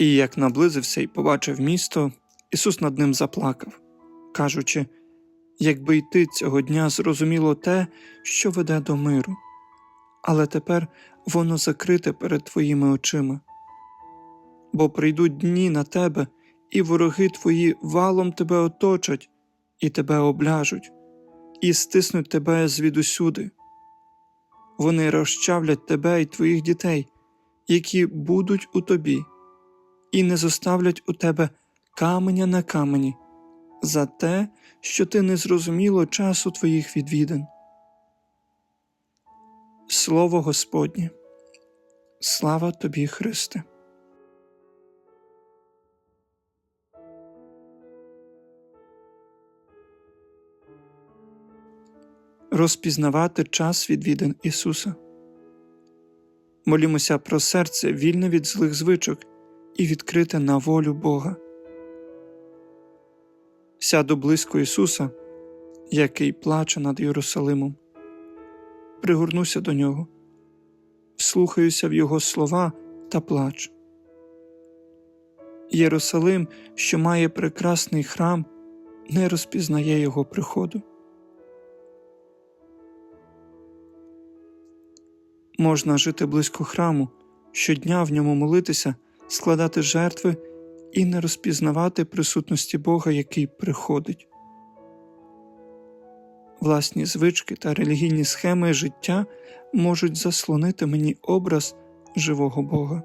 І як наблизився і побачив місто, Ісус над ним заплакав, кажучи, якби йти цього дня зрозуміло те, що веде до миру, але тепер воно закрите перед твоїми очима. Бо прийдуть дні на тебе, і вороги твої валом тебе оточать, і тебе обляжуть, і стиснуть тебе звідусюди. Вони розчавлять тебе і твоїх дітей, які будуть у тобі, і не зоставлять у тебе каменя на камені за те, що ти не зрозуміло часу твоїх відвідин. Слово Господнє. Слава тобі, Христе. Розпізнавати час відвідин Ісуса. Молімося про серце вільне від злих звичок і відкрите на волю Бога. Сяду близько Ісуса, який плаче над Єрусалимом. Пригорнуся до нього, вслухаюся в Його слова та плач. Єрусалим, що має прекрасний храм, не розпізнає Його приходу. Можна жити близько храму, щодня в ньому молитися, складати жертви і не розпізнавати присутності Бога, який приходить. Власні звички та релігійні схеми життя можуть заслонити мені образ живого Бога.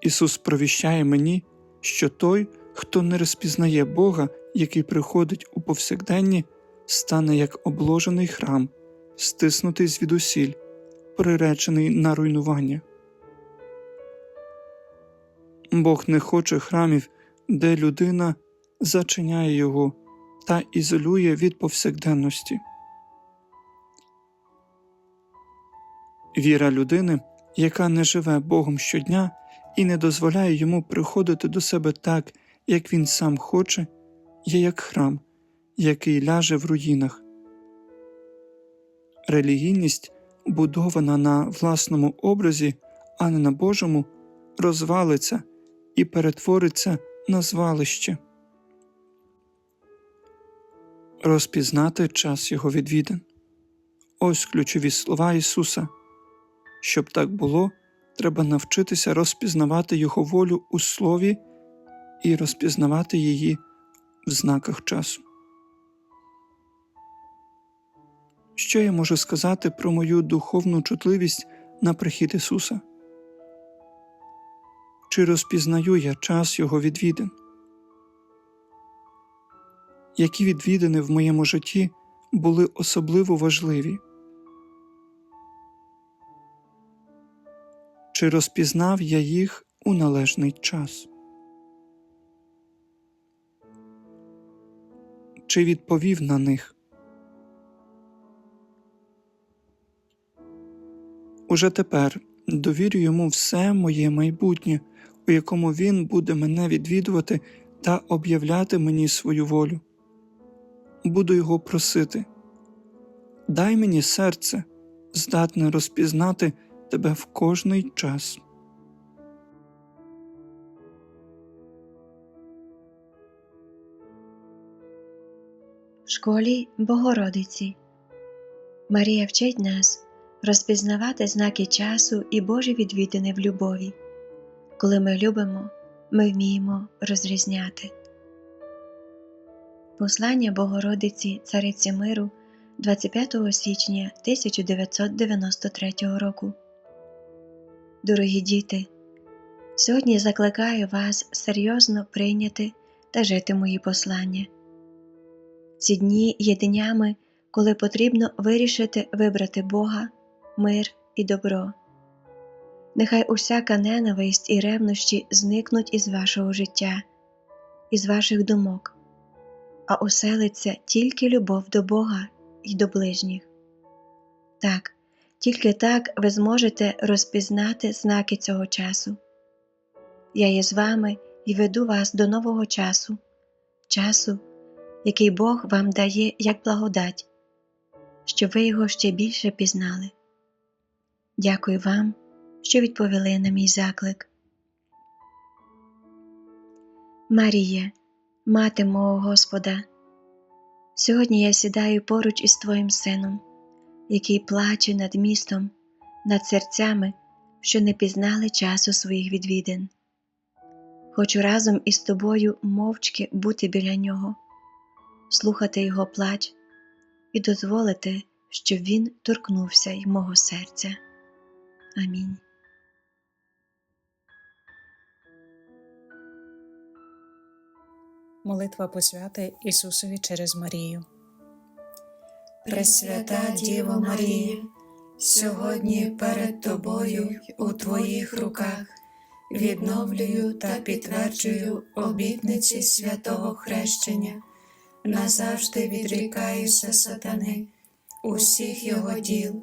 Ісус провіщає мені, що той, хто не розпізнає Бога, який приходить у повсякденні, стане як обложений храм, стиснутий звідусіль, приречений на руйнування. Бог не хоче храмів, де людина зачиняє його та ізолює від повсякденності. Віра людини, яка не живе Богом щодня і не дозволяє йому приходити до себе так, як він сам хоче, є як храм, який ляже в руїнах. Релігійність, будована на власному образі, а не на Божому, розвалиться і перетвориться на звалище. Розпізнати час його відвідин. Ось ключові слова Ісуса. Щоб так було, треба навчитися розпізнавати Його волю у слові і розпізнавати її в знаках часу. Що я можу сказати про мою духовну чутливість на прихід Ісуса? Чи розпізнаю я час Його відвідин? Які відвідини в моєму житті були особливо важливі? Чи розпізнав я їх у належний час? Чи відповів на них? Уже тепер довірю йому все моє майбутнє, у якому він буде мене відвідувати та об'являти мені свою волю. Буду його просити. Дай мені серце, здатне розпізнати тебе в кожний час. В школі Богородиці Марія вчить нас розпізнавати знаки часу і Божі відвідини в любові. Коли ми любимо, ми вміємо розрізняти. Послання Богородиці Цариці Миру 25 січня 1993 року. Дорогі діти, сьогодні закликаю вас серйозно прийняти та жити мої послання. Ці дні є днями, коли потрібно вирішити вибрати Бога, мир і добро. Нехай усяка ненависть і ревнощі зникнуть із вашого життя, із ваших думок, а оселиться тільки любов до Бога і до ближніх. Так, тільки так ви зможете розпізнати знаки цього часу. Я є з вами і веду вас до нового часу, часу, який Бог вам дає як благодать, щоб ви його ще більше пізнали. Дякую вам, що відповіли на мій заклик. Маріє, мати мого Господа, сьогодні я сідаю поруч із Твоїм сином, який плаче над містом, над серцями, що не пізнали часу своїх відвідин. Хочу разом із тобою мовчки бути біля нього, слухати його плач і дозволити, щоб він торкнувся й мого серця. Амінь. Молитва посвяти Ісусові через Марію. Пресвята Діво Марія, сьогодні перед Тобою у Твоїх руках відновлюю та підтверджую обітниці святого хрещення, назавжди відрікаюся сатани, усіх його діл,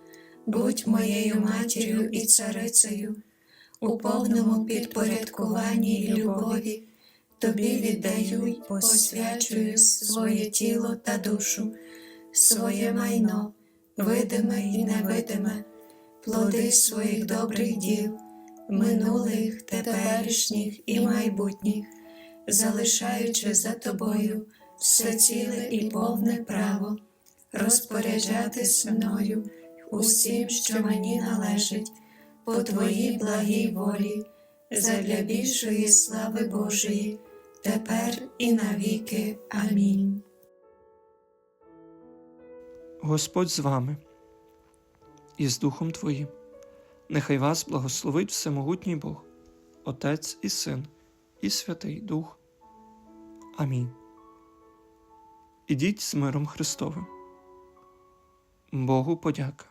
будь моєю матір'ю і царицею, у повному підпорядкуванні й любові. Тобі віддаю й посвячую своє тіло та душу, своє майно, видиме і невидиме, плоди своїх добрих діл, минулих, теперішніх і майбутніх, залишаючи за тобою все ціле і повне право, розпоряджатись мною усім, що мені належить, по твоїй благій волі, задля більшої слави Божої, тепер і навіки. Амінь. Господь з вами і з Духом Твоїм. Нехай вас благословить Всемогутній Бог, Отець і Син, і Святий Дух. Амінь. Ідіть з миром Христовим. Богу подяка.